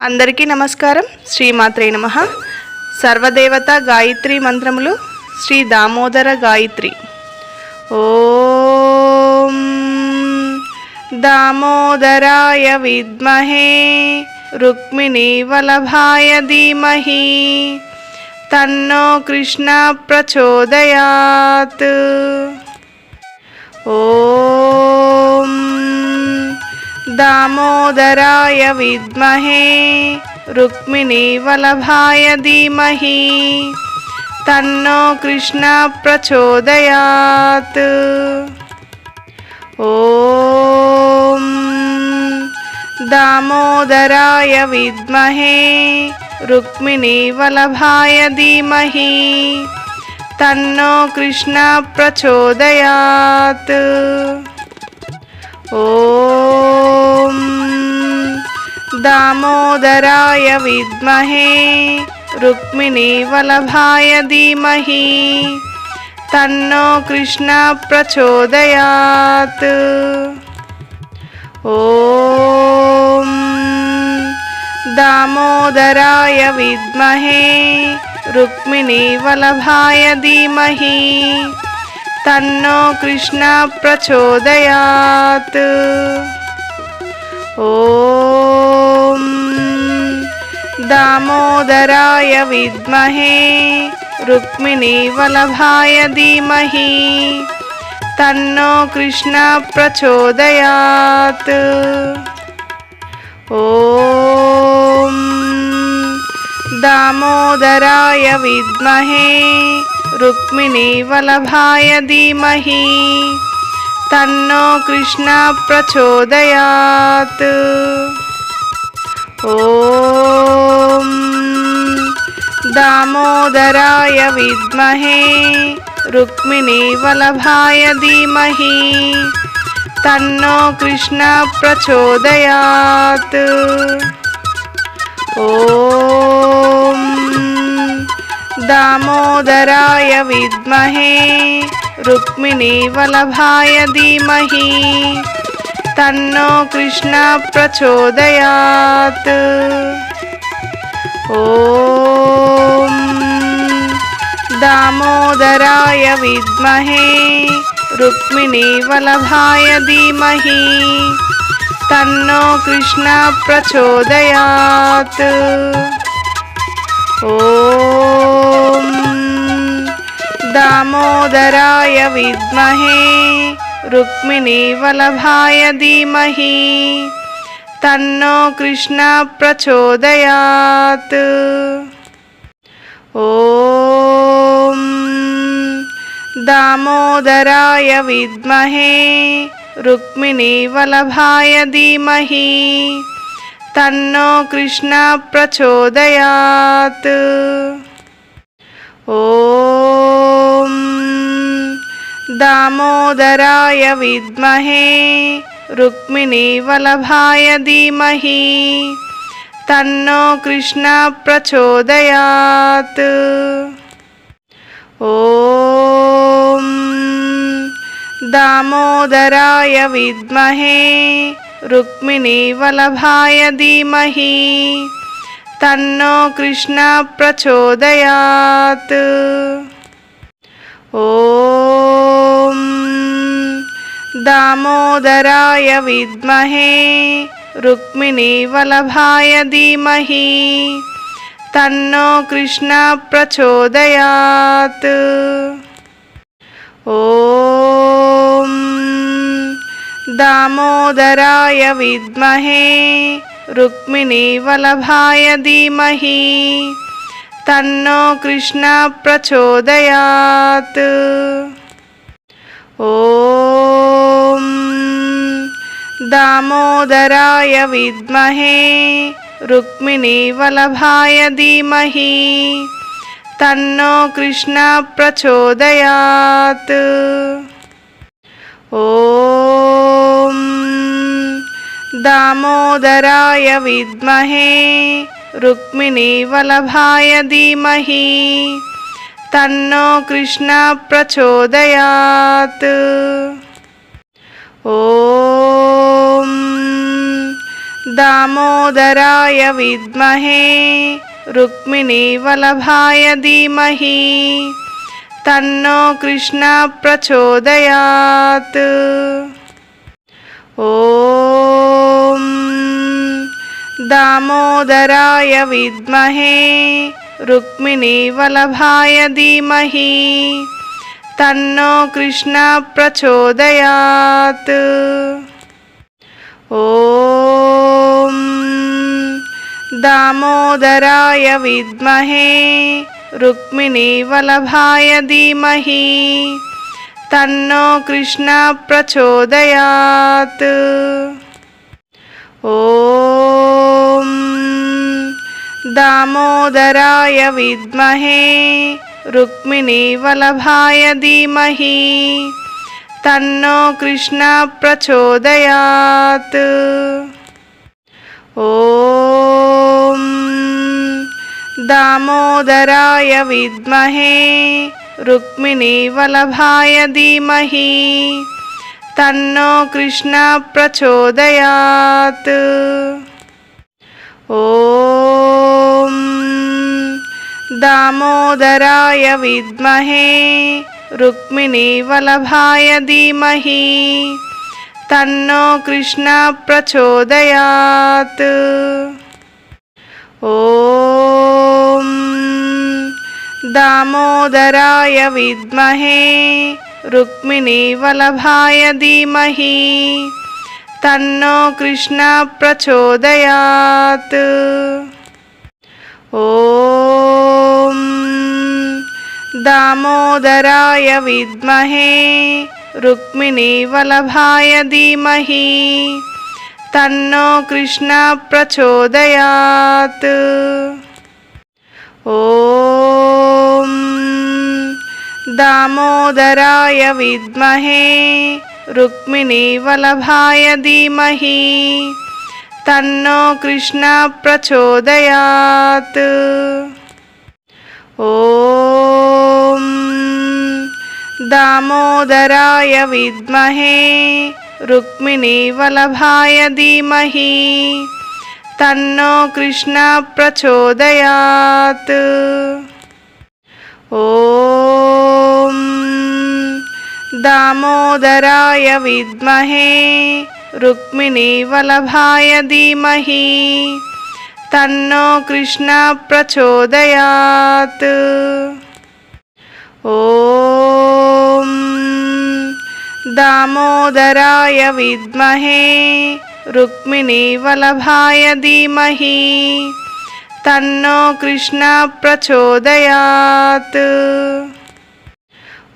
అందరికీ నమస్కారం. శ్రీమాత్రే నమ. సర్వదేవత గాయత్రి మంత్రములు శ్రీ దామోదర గాయత్రి. ఓం దామోదరాయ విద్మహే రుక్మిణీ వలభాయ ధీమహి తన్నో కృష్ణ ప్రచోదయాత్. ఓం దామోదరాయ విద్మహే రుక్మిణీ వల్లభాయ ధీమహి తన్నో కృష్ణ ప్రచోదయాత్ ఓం దామోదరాయ విద్మహే రుక్మిణీ వల్లభాయ ధీమహి తన్నో కృష్ణ ప్రచోదయాత్ ఓం దామోదరాయ విద్మహే రుక్మిణీ వల్లభాయ ధీమహి తన్నో కృష్ణ ప్రచోదయాత్. ఓం దామోదరాయ విద్మహే రుక్మిణీ వల్లభాయ ధీమహి తన్నో కృష్ణ ప్రచోదయాత్. ఓం దామోదరాయ విద్మహే రుక్మిణీ వల్లభాయ ధీమహి. తన్నో కృష్ణ ప్రచోదయాత్. ఓం దామోదరాయ విద్మహే రుక్మిణీ तन्नो कृष्णप्रचोदयात् ॐ दामोदराय विद्महे रुक्मिणीवल्लभाय धीमहि। तन्नो कृष्णप्रचोदयात् ॐ दामोदराय विद्महे रुक्मिणीवल्लभाय धीमहि। तन्नो कृष्णप्रचोदयात् ॐ दामोदराय विद्महे। रुक्मिणीवल्लभाय धीमहि। तन्नो कृष्णप्रचोदयात् ॐ ధీమహి. తన్నో కృష్ణ ప్రచోదయాత్. ఓం దామోదరాయ విద్మహే రుక్మిణీ వల్లభాయ ధీమహి. తన్నో కృష్ణ ప్రచోదయాత్. ఓం దామోదరాయ విద్మహే రుక్మిణీ వల్లభాయ ధీమహి తన్నో కృష్ణ ప్రచోదయాత్. ఓం దామోదరాయ విద్మహే రుక్మిణీ వల్లభాయ ధీమహి తన్నో కృష్ణ ప్రచోదయాత్. ఓం దామోదరాయ విద్మహే రుక్మిణీ వల్లభాయ ధీమహి. తన్నో కృష్ణ ప్రచోదయాత్. ఓం దామోదరాయ విద్మహే రుక్మిణీ వల్లభాయ ధీమహి. తన్నో కృష్ణ ప్రచోదయాత్. ఓం దామోదరాయ విద్మహే రుక్మిణీ వల్లభాయ ధీమహి. తన్నో కృష్ణ दामोदराय विद्महे रुक्मिणीवल्लभाय धीमहि तन्नो कृष्णः प्रचोदयात् ॐ दामोदराय विद्महे रुक्मिणीवल्लभाय धीमहि तन्नो कृष्णः प्रचोदयात् ॐ दामोदराय विद्महे रुक्मिणीवल्लभाय धीमहि तन्नो कृष्ण प्रचोदयात् ॐ दामोदराय विद्महे रुक्मिणीवल्लभाय धीमहि तन्नो कृष्ण प्रचोदयात् ॐ दामोदराय विद्महे रुक्मिणीवल्लभाय धीमहि तन्नो कृष्ण प्रचोदयात् ॐ दामोदराय विद्महे रुक्मिणीवल्लभाय धीमहि तन्नो कृष्ण प्रचोदयात् दामोदराय विद्महे रुक्मिणीवल्लभाय धीमहि तन्नो कृष्ण प्रचोदयात् ॐ दामोदराय विद्महे रुक्मिणीवल्लभाय धीमहि तन्नो कृष्ण प्रचोदयात् ॐ दामोदराय विद्महे रुक्मिणीवल्लभाय धीमहि तन्नो कृष्ण प्रचोदयात् ॐ दामोदराय विद्महे रुक्मिणीवल्लभाय धीमहि तन्नो कृष्ण प्रचोदयात् ॐ दामोदराय विद्महे रुक्मिणीवल्लभाय धीमहि तन्नो कृष्ण प्रचोदयात् ॐ दामोदराय विद्महे रुक्मिणीवल्लभाय धीमहि తన్నో కృష్ణ ప్రచోదయాత్. ఓం దామోదరాయ విద్మహే రుక్మిణీవల్లభాయ ధీమహి. తన్నో కృష్ణ ప్రచోదయాత్.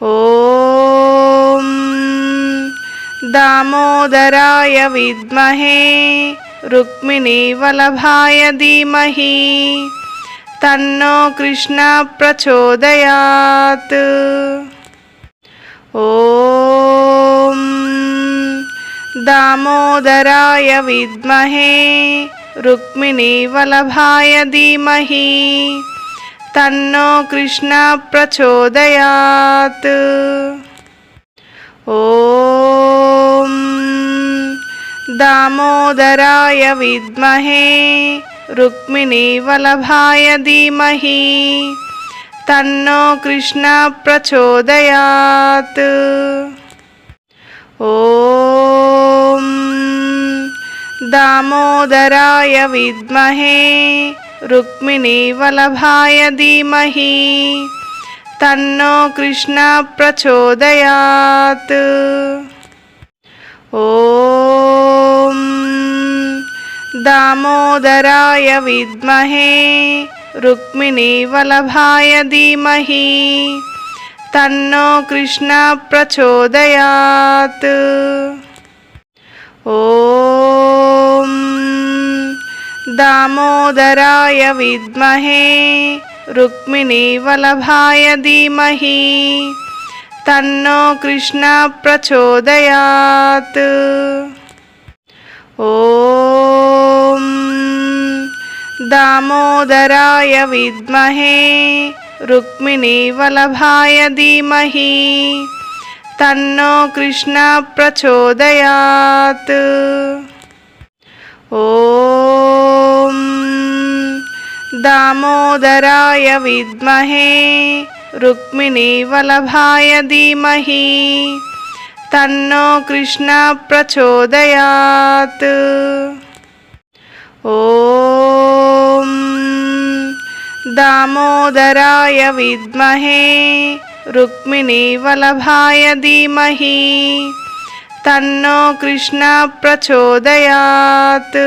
ఓం దామోదరాయ విద్మహే रुक्मिणीवल्लभाय धीमहि तन्नो कृष्ण प्रचोदयात् ॐ दामोदराय विद्महे रुक्मिणीवल्लभाय धीमहि तन्नो कृष्ण प्रचोदयात् ॐ दामोदराय विद्महे रुक्मिणीवल्लभाय धीमहि तन्नो कृष्ण प्रचोदयात् ॐ दामोदराय विद्महे रुक्मिणीवल्लभाय धीमहि तन्नो कृष्ण प्रचोदयात् ॐ दामोदराय विद्महे रुक्मिणीवल्लभाय धीमहि तन्नो कृष्ण प्रचोदयात् ॐ दामोदराय विद्महे रुक्मिणीवल्लभाय धीमहि तन्नो कृष्ण प्रचोदयात् ॐ दामोदराय विद्महे रुक्मिणीवल्लभाय धीमहि तन्नो कृष्ण प्रचोदयात् ॐ दामोदराय विद्महे रुक्मिणीवल्लभाय धीमहि तन्नो कृष्ण प्रचोदयात् ॐ दामोदराय विद्महे रुक्मिणीवल्लभाय धीमहि तन्नो कृष्ण प्रचोदयात्